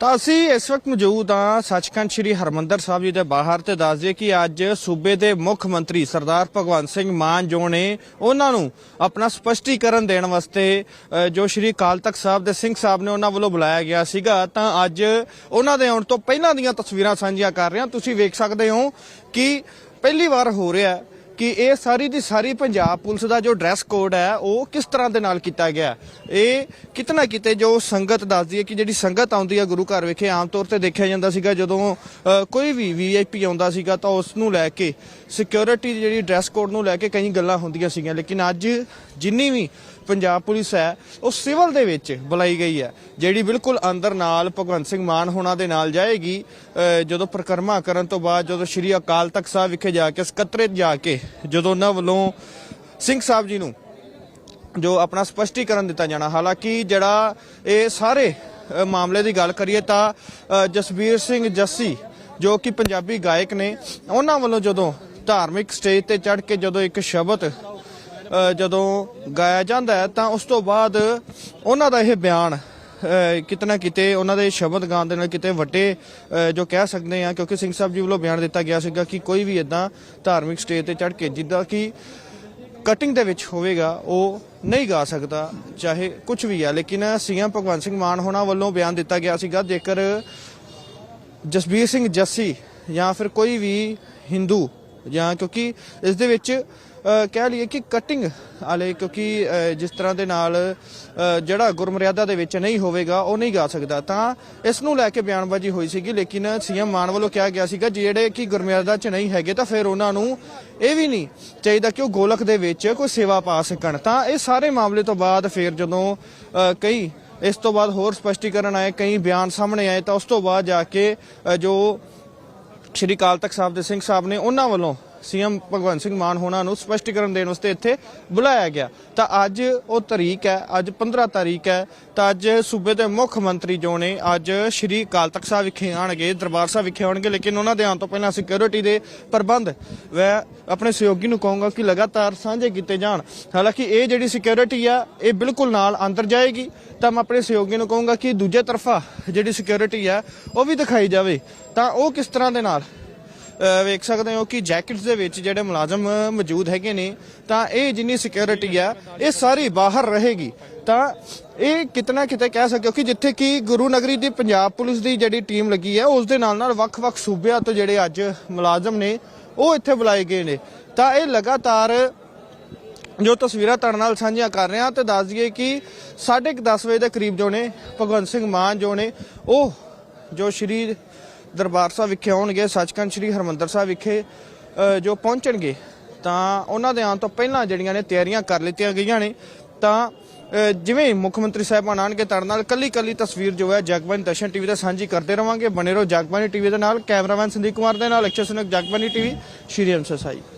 ਤਾਂ ਅਸੀਂ ਇਸ ਵਕਤ ਮੌਜੂਦ ਹਾਂ ਸੱਚਖੰਡ ਸ੍ਰੀ ਹਰਮੰਦਰ ਸਾਹਿਬ ਜੀ ਦੇ ਬਾਹਰ ਤੇ ਦੱਸ ਦਈਏ ਕਿ ਅੱਜ ਸੂਬੇ ਦੇ ਮੁੱਖ ਮੰਤਰੀ ਸਰਦਾਰ ਭਗਵੰਤ ਸਿੰਘ ਮਾਨ ਜੋ ਨੇ, ਉਹਨਾਂ ਨੂੰ ਆਪਣਾ ਸਪਸ਼ਟੀਕਰਨ ਦੇਣ ਵਾਸਤੇ ਜੋ ਸ੍ਰੀ ਅਕਾਲ ਤਖਤ ਸਾਹਿਬ ਦੇ ਸਿੰਘ ਸਾਹਿਬ ਨੇ ਉਹਨਾਂ ਵੱਲੋਂ ਬੁਲਾਇਆ ਗਿਆ ਸੀਗਾ। ਤਾਂ ਅੱਜ ਉਹਨਾਂ ਦੇ ਆਉਣ ਤੋਂ ਪਹਿਲਾਂ ਦੀਆਂ ਤਸਵੀਰਾਂ ਸਾਂਝੀਆਂ ਕਰ ਰਹੇ। ਹਾਂ ਤੁਸੀਂ ਵੇਖ ਸਕਦੇ ਹੋ ਕਿ ਪਹਿਲੀ ਵਾਰ ਹੋ ਰਿਹਾ ਹੈ ਕਿ ਇਹ ਸਾਰੀ ਦੀ ਸਾਰੀ ਪੰਜਾਬ ਪੁਲਿਸ ਦਾ ਜੋ ਡਰੈਸ ਕੋਡ ਹੈ, ਉਹ ਕਿਸ ਤਰ੍ਹਾਂ ਦੇ ਨਾਲ ਕੀਤਾ ਗਿਆ ਹੈ। ਇਹ ਕਿਤਨਾ ਕਿਤੇ ਜੋ ਸੰਗਤ ਦੱਸਦੀ ਹੈ ਕਿ ਜਿਹੜੀ ਸੰਗਤ ਆਉਂਦੀ ਹੈ ਗੁਰੂ ਘਰ ਵਿਖੇ, ਆਮ ਤੌਰ ਤੇ ਦੇਖਿਆ ਜਾਂਦਾ ਸੀਗਾ, ਜਦੋਂ ਕੋਈ ਵੀ ਵੀਆਈਪੀ ਆਉਂਦਾ ਸੀਗਾ ਤਾਂ ਉਸ ਨੂੰ ਲੈ ਕੇ ਸਿਕਿਉਰਿਟੀ ਦੀ ਜਿਹੜੀ ਡਰੈਸ ਕੋਡ ਨੂੰ ਲੈ ਕੇ ਕਈ ਗੱਲਾਂ ਹੁੰਦੀਆਂ ਸੀਗੀਆਂ, ਲੇਕਿਨ ਅੱਜ ਜਿੰਨੀ ਵੀ ਪੰਜਾਬ ਪੁਲਿਸ ਹੈ, ਉਹ ਸਿਵਲ ਦੇ ਵਿੱਚ ਬੁਲਾਈ ਗਈ ਹੈ, ਜਿਹੜੀ ਬਿਲਕੁਲ ਅੰਦਰ ਨਾਲ ਭਗਵੰਤ ਸਿੰਘ ਮਾਨ ਹੋਣਾ ਦੇ ਨਾਲ ਜਾਏਗੀ ਜਦੋਂ ਪ੍ਰਕਰਮਾ ਕਰਨ ਤੋਂ ਬਾਅਦ, ਜਦੋਂ ਸ਼੍ਰੀ ਅਕਾਲ ਤਖਤ ਸਾਹਿਬ ਵਿਖੇ ਜਾ ਕੇ, ਸਕੱਤਰੇਤ ਜਾ ਕੇ ਜਦੋਂ ਉਹਨਾਂ ਵੱਲੋਂ ਸਿੰਘ ਸਾਹਿਬ ਜੀ ਨੂੰ ਜੋ ਆਪਣਾ ਸਪਸ਼ਟੀਕਰਨ ਦਿੱਤਾ ਜਾਣਾ ਹਾਲਾਂਕਿ ਜਿਹੜਾ ਇਹ ਸਾਰੇ ਮਾਮਲੇ ਦੀ ਗੱਲ ਕਰੀਏ ਤਾਂ ਅ, ਜਸਬੀਰ ਸਿੰਘ ਜੱਸੀ ਜੋ ਕਿ ਪੰਜਾਬੀ ਗਾਇਕ ਨੇ ਉਹਨਾਂ ਵੱਲੋਂ ਜਦੋਂ ਧਾਰਮਿਕ ਸਟੇਜ ਤੇ ਚੜ੍ਹ ਕੇ ਜਦੋਂ ਇੱਕ ਸ਼ਬਦ ਜਦੋਂ ਗਾਇਆ ਜਾਂਦਾ ਹੈ ਤਾਂ ਉਸ ਤੋਂ ਬਾਅਦ ਉਹਨਾਂ ਦਾ ਇਹ ਬਿਆਨ ਕਿਤਨਾ ਕਿਤੇ ਉਹਨਾਂ ਦੇ ਸ਼ਬਦ ਗਾਉਣ ਦੇ ਨਾਲ ਕਿਤੇ ਵੱਡੇ ਜੋ ਕਹਿ ਸਕਦੇ ਆ ਕਿਉਂਕਿ ਸਿੰਘ ਸਾਹਿਬ ਜੀ ਵੱਲੋਂ ਬਿਆਨ ਦਿੱਤਾ ਗਿਆ ਸੀਗਾ ਕਿ ਕੋਈ ਵੀ ਇਦਾਂ ਧਾਰਮਿਕ ਸਟੇਜ ਤੇ ਚੜ੍ਹ ਕੇ ਜਿੱਦਾਂ ਕਿ ਕਟਿੰਗ ਦੇ ਵਿੱਚ ਹੋਵੇਗਾ, ਉਹ ਨਹੀਂ ਗਾ ਸਕਦਾ, ਚਾਹੇ ਕੁਝ ਵੀ ਹੈ ਲੇਕਿਨ ਸੀਐਮ ਭਗਵੰਤ ਸਿੰਘ ਮਾਨ ਹੋਣਾ ਵੱਲੋਂ ਬਿਆਨ ਦਿੱਤਾ ਗਿਆ ਸੀਗਾ, ਜੇਕਰ ਜਸਬੀਰ ਸਿੰਘ ਜੱਸੀ ਜਾਂ ਫਿਰ ਕੋਈ ਵੀ ਹਿੰਦੂ ਜਾਂ ਕਿਉਂਕਿ ਇਸ ਦੇ ਵਿੱਚ ਕਹਿ ਲਈਏ ਕਿ ਕਟਿੰਗ ਵਾਲੇ ਕਿਉਂਕਿ ਜਿਸ ਤਰ੍ਹਾਂ ਦੇ ਨਾਲ ਜਿਹੜਾ ਗੁਰਮਰਿਆਦਾ ਦੇ ਵਿੱਚ ਨਹੀਂ ਹੋਵੇਗਾ, ਉਹ ਨਹੀਂ ਗਾ ਸਕਦਾ। ਤਾਂ ਇਸ ਨੂੰ ਲੈ ਕੇ ਬਿਆਨਬਾਜ਼ੀ ਹੋਈ ਸੀਗੀ, ਲੇਕਿਨ ਸੀਐਮ ਮਾਨ ਵੱਲੋਂ ਕਿਹਾ ਗਿਆ ਸੀਗਾ, ਜਿਹੜੇ ਕਿ ਗੁਰਮਰਿਆਦਾ 'ਚ ਨਹੀਂ ਹੈਗੇ, ਤਾਂ ਫਿਰ ਉਹਨਾਂ ਨੂੰ ਇਹ ਵੀ ਨਹੀਂ ਚਾਹੀਦਾ ਕਿ ਉਹ ਗੋਲਕ ਦੇ ਵਿੱਚ ਕੋਈ ਸੇਵਾ ਪਾ ਸਕਣ। ਤਾਂ ਇਹ ਸਾਰੇ ਮਾਮਲੇ ਤੋਂ ਬਾਅਦ ਫਿਰ ਜਦੋਂ ਕਈ, ਇਸ ਤੋਂ ਬਾਅਦ ਹੋਰ ਸਪਸ਼ਟੀਕਰਨ ਆਏ, ਕਈ ਬਿਆਨ ਸਾਹਮਣੇ ਆਏ, ਤਾਂ ਉਸ ਤੋਂ ਬਾਅਦ ਜਾ ਕੇ ਜੋ ਸ਼੍ਰੀ ਅਕਾਲ ਤਖਤ ਸਾਹਿਬ ਦੇ ਸਿੰਘ ਸਾਹਿਬ ਨੇ ਉਹਨਾਂ ਵੱਲੋਂ ਸੀਐਮ ਭਗਵੰਤ ਸਿੰਘ ਮਾਨ ਹੋਣਾ ਨੂੰ ਸਪਸ਼ਟੀਕਰਨ ਦੇਣ ਵਾਸਤੇ ਇੱਥੇ ਬੁਲਾਇਆ ਗਿਆ। ਤਾਂ ਅੱਜ ਉਹ ਤਰੀਕ ਹੈ, ਅੱਜ 15 ਤਾਰੀਖ ਹੈ, ਤਾਂ ਅੱਜ ਸੂਬੇ ਦੇ ਮੁੱਖ ਮੰਤਰੀ ਜੋ ਨੇ ਅੱਜ ਸ਼੍ਰੀ ਅਕਾਲ ਤਖਤ ਸਾਹਿਬ ਵਿਖੇ ਆਣਗੇ ਦਰਬਾਰ ਸਾਹਿਬ ਵਿਖੇ ਆਉਣਗੇ, ਲੇਕਿਨ ਉਹਨਾਂ ਦੇ ਆਉਣ ਤੋਂ ਪਹਿਲਾਂ ਸਿਕਿਉਰਿਟੀ ਦੇ ਪ੍ਰਬੰਧ ਮੈਂ ਆਪਣੇ ਸਹਿਯੋਗੀ ਨੂੰ ਕਹੂੰਗਾ ਕਿ ਲਗਾਤਾਰ ਸਾਂਝੇ ਕੀਤੇ ਜਾਣ। ਹਾਲਾਂਕਿ ਇਹ ਜਿਹੜੀ ਸਿਕਿਉਰਿਟੀ ਆ, ਇਹ ਬਿਲਕੁਲ ਨਾਲ ਅੰਦਰ ਜਾਏਗੀ। ਤਾਂ ਮੈਂ ਆਪਣੇ ਸਹਿਯੋਗੀ ਨੂੰ ਕਹੂੰਗਾ ਕਿ ਦੂਜੇ ਤਰਫਾ ਜਿਹੜੀ ਸਿਕਿਉਰਿਟੀ ਆ, ਉਹ ਵੀ ਦਿਖਾਈ ਜਾਵੇ। ਤਾਂ ਉਹ ਕਿਸ ਤਰ੍ਹਾਂ ਦੇ ਨਾਲ? ਵੇਖ ਸਕਦੇ ਹੋ ਕਿ ਜੈਕਟਸ ਦੇ ਵਿੱਚ ਜਿਹੜੇ ਮੁਲਾਜ਼ਮ ਮੌਜੂਦ ਹੈਗੇ ਨੇ, ਤਾਂ ਇਹ ਜਿੰਨੀ ਸਿਕਿਉਰਿਟੀ ਆ, ਇਹ ਸਾਰੀ ਬਾਹਰ ਰਹੇਗੀ। ਤਾਂ ਇਹ ਕਿਤਨਾ ਕਿਤੇ ਕਹਿ ਸਕਦੇ ਹੋ ਕਿ ਜਿੱਥੇ ਕਿ ਗੁਰੂ ਨਗਰੀ ਦੀ ਪੰਜਾਬ ਪੁਲਿਸ ਦੀ ਜਿਹੜੀ ਟੀਮ ਲੱਗੀ ਹੈ ਉਸ ਦੇ ਨਾਲ ਨਾਲ ਵੱਖ-ਵੱਖ ਸੂਬਿਆਂ ਤੋਂ ਜਿਹੜੇ ਅੱਜ ਮੁਲਾਜ਼ਮ ਨੇ, ਉਹ ਇੱਥੇ ਬੁਲਾਏ ਗਏ ਨੇ। ਤਾਂ ਇਹ ਲਗਾਤਾਰ ਜੋ ਤਸਵੀਰਾਂ ਤੁਹਾਡੇ ਨਾਲ ਸਾਂਝੀਆਂ ਕਰ ਰਹੇ ਹਾਂ ਤੇ ਦੱਸ ਦਈਏ ਕਿ 10:30 ਵਜੇ ਦੇ ਕਰੀਬ ਜੋ ਨੇ, ਭਗਵੰਤ ਸਿੰਘ ਮਾਨ ਜੋ ਨੇ, ਉਹ ਜੋ ਸ਼੍ਰੀ ਦਰਬਾਰ ਸਾਹਿਬ ਵਿਖੇ ਆਉਣਗੇ, ਸੱਚਖੰਡ ਸ਼੍ਰੀ ਹਰਮੰਦਰ ਸਾਹਿਬ ਵਿਖੇ ਜੋ ਪਹੁੰਚਣਗੇ, ਤਾਂ ਉਹਨਾਂ ਦੇ ਆਉਣ ਤੋਂ ਪਹਿਲਾਂ ਜਿਹੜੀਆਂ ਨੇ ਤਿਆਰੀਆਂ ਕਰ ਲਿੱਤੀਆਂ ਗਈਆਂ ਨੇ, ਤਾਂ ਜਿਵੇਂ ਮੁੱਖ ਮੰਤਰੀ ਸਾਹਿਬਾਨ ਆਣਗੇ ਤੁਹਾਡੇ ਨਾਲ ਕੱਲੀ ਕੱਲੀ ਤਸਵੀਰ ਜੋ ਹੈ ਜਗਬਾਨੀ ਦਰਸ਼ਨ ਟੀਵੀ ਤੇ ਸਾਂਝੀ ਕਰਦੇ ਰਵਾਂਗੇ। ਬਨੇ ਰਹੋ ਜਗਬਾਨੀ ਟੀਵੀ ਦੇ ਨਾਲ, ਕੈਮਰਾਮੈਨ ਸੰਦੀਪ ਕੁਮਾਰ ਦੇ ਨਾਲ, ਅਕਸ਼ਰ ਸੁਨਕ ਜਗਬਾਨੀ ਟੀਵੀ, ਸ਼੍ਰੀ ਅੰਮ੍ਰਿਤਸਰ ਸਾਹਿਬ।